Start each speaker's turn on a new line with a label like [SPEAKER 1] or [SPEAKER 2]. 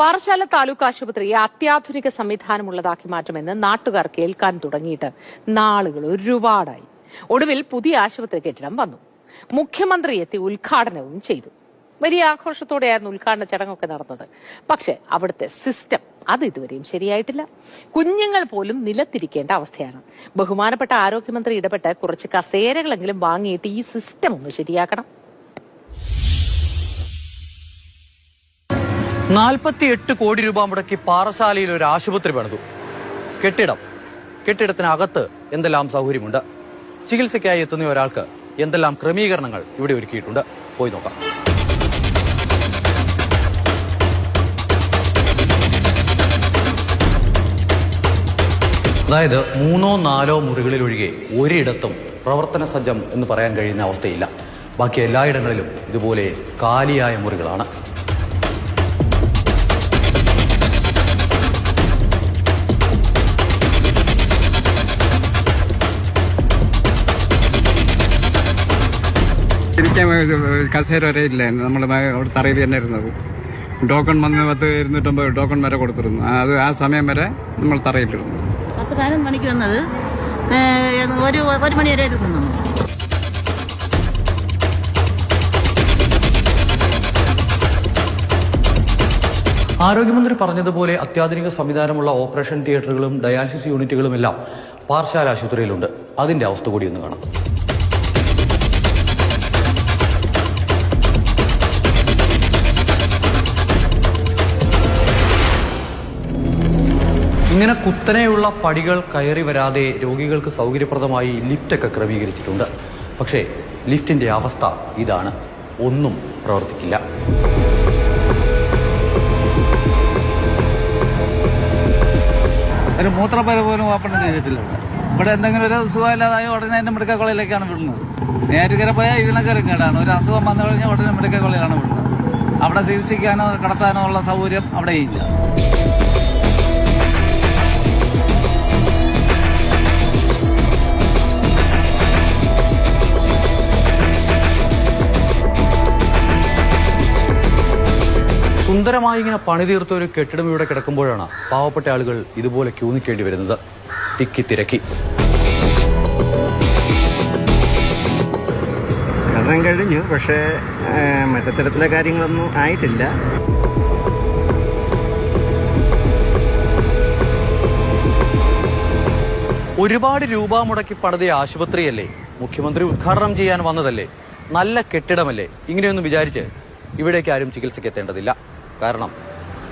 [SPEAKER 1] പാറശാല താലൂക്ക് ആശുപത്രിയെ അത്യാധുനിക സംവിധാനമുള്ളതാക്കി മാറ്റുമെന്ന് നാട്ടുകാർ കേൾക്കാൻ തുടങ്ങിയിട്ട് നാളുകൾ ഒരുപാടായി. ഒടുവിൽ പുതിയ ആശുപത്രി കെട്ടിടം വന്നു. മുഖ്യമന്ത്രി എത്തി ഉദ്ഘാടനവും ചെയ്തു. വലിയ ആഘോഷത്തോടെയായിരുന്നു ഉദ്ഘാടന ചടങ്ങൊക്കെ നടന്നത്. പക്ഷെ അവിടുത്തെ സിസ്റ്റം അത് ഇതുവരെയും ശരിയായിട്ടില്ല. കുഞ്ഞുങ്ങൾ പോലും നിലത്തിരിക്കേണ്ട അവസ്ഥയാണ്. ബഹുമാനപ്പെട്ട ആരോഗ്യമന്ത്രി ഇടപെട്ട് കുറച്ച് കസേരകളെങ്കിലും വാങ്ങിയിട്ട് ഈ സിസ്റ്റം ഒന്ന് ശരിയാക്കണം.
[SPEAKER 2] നാൽപ്പത്തിയെട്ട് കോടി രൂപ മുടക്കി പാറശാലയിൽ ഒരു ആശുപത്രി പണിതു. കെട്ടിടം. കെട്ടിടത്തിനകത്ത് എന്തെല്ലാം സൗകര്യമുണ്ട്? ചികിത്സയ്ക്കായി എത്തുന്ന ഒരാൾക്ക് എന്തെല്ലാം ക്രമീകരണങ്ങൾ ഇവിടെ ഒരുക്കിയിട്ടുണ്ട്? പോയി നോക്കാം. അതായത് മൂന്നോ നാലോ മുറികളിൽ ഒഴികെ ഒരിടത്തും പ്രവർത്തന സജ്ജം എന്ന് പറയാൻ കഴിയുന്ന അവസ്ഥയില്ല. ബാക്കി എല്ലായിടങ്ങളിലും ഇതുപോലെ കാലിയായ മുറികളാണ്.
[SPEAKER 3] ഇരിക്കാൻ കസേര വരെ ഇല്ലായിരുന്നു നമ്മൾ അവിടെ തറയിൽ തന്നെ ഇരുന്നത്. ടോക്കൺ വന്ന് പത്ത് ഇരുന്നൂറ്റമ്പത് ടോക്കൺ വരെ കൊടുത്തിരുന്നു. ആ, അത് ആ സമയം വരെ നമ്മൾ തറയിലിരുന്നു
[SPEAKER 4] പത്ത് പതിനൊന്ന് മണിക്ക് വന്നത് ഒരു ഒരു മണി വരെ ഇരുന്നു
[SPEAKER 2] ആരോഗ്യമന്ത്രി പറഞ്ഞതുപോലെ അത്യാധുനിക സംവിധാനമുള്ള ഓപ്പറേഷൻ തിയേറ്ററുകളും ഡയാലിസിസ് യൂണിറ്റുകളും എല്ലാം പാർശാല ആശുപത്രിയിലുണ്ട്. അതിന്റെ അവസ്ഥ കൂടി ഒന്ന് കാണാം. ഇങ്ങനെ കുത്തനെയുള്ള പടികൾ കയറി വരാതെ രോഗികൾക്ക് സൗകര്യപ്രദമായി ലിഫ്റ്റൊക്കെ ക്രമീകരിച്ചിട്ടുണ്ട്. പക്ഷേ ലിഫ്റ്റിന്റെ അവസ്ഥ ഇതാണ്. ഒന്നും പ്രവർത്തിക്കില്ല.
[SPEAKER 5] ഒരു മൂത്രപ്പര പോലും ഓപ്പൺ ചെയ്തിട്ടില്ല. ഇവിടെ എന്തെങ്കിലും ഒരു സുഖമില്ലാതായ ഉടനെ തന്നെ മെഡിക്കൽ കോളേജിലേക്കാണ് വിടുന്നത്. നേരുകര പോയാൽ ഇതിനൊക്കെ കേടാണ്. ഒരു അസുഖം വന്നു കഴിഞ്ഞാൽ ഉടനെ മെഡിക്കൽ കോളേജിലാണ് വിടുന്നത്. അവിടെ ചികിത്സിക്കാനോ കടത്താനോ ഉള്ള സൗകര്യം അവിടെ ഇല്ല
[SPEAKER 2] സുന്ദരമായി ഇങ്ങനെ പണി തീർത്ത ഒരു കെട്ടിടം ഇവിടെ കിടക്കുമ്പോഴാണ് പാവപ്പെട്ട ആളുകൾ ഇതുപോലെ ക്യൂ നിൽക്കേണ്ടി വരുന്നത്. തിക്കി തിരക്കി.
[SPEAKER 6] കടം കഴിഞ്ഞു പക്ഷേ മറ്റത്തരത്തിലെ തരത്തിലെ കാര്യങ്ങളൊന്നും ആയിട്ടില്ല.
[SPEAKER 2] ഒരുപാട് രൂപ മുടക്കി പണിതിയ ആശുപത്രിയല്ലേ? മുഖ്യമന്ത്രി ഉദ്ഘാടനം ചെയ്യാൻ വന്നതല്ലേ? നല്ല കെട്ടിടമല്ലേ? ഇങ്ങനെയൊന്നും വിചാരിച്ച് ഇവിടേക്ക് ആരും ചികിത്സയ്ക്ക് എത്തേണ്ടതില്ല. കാരണം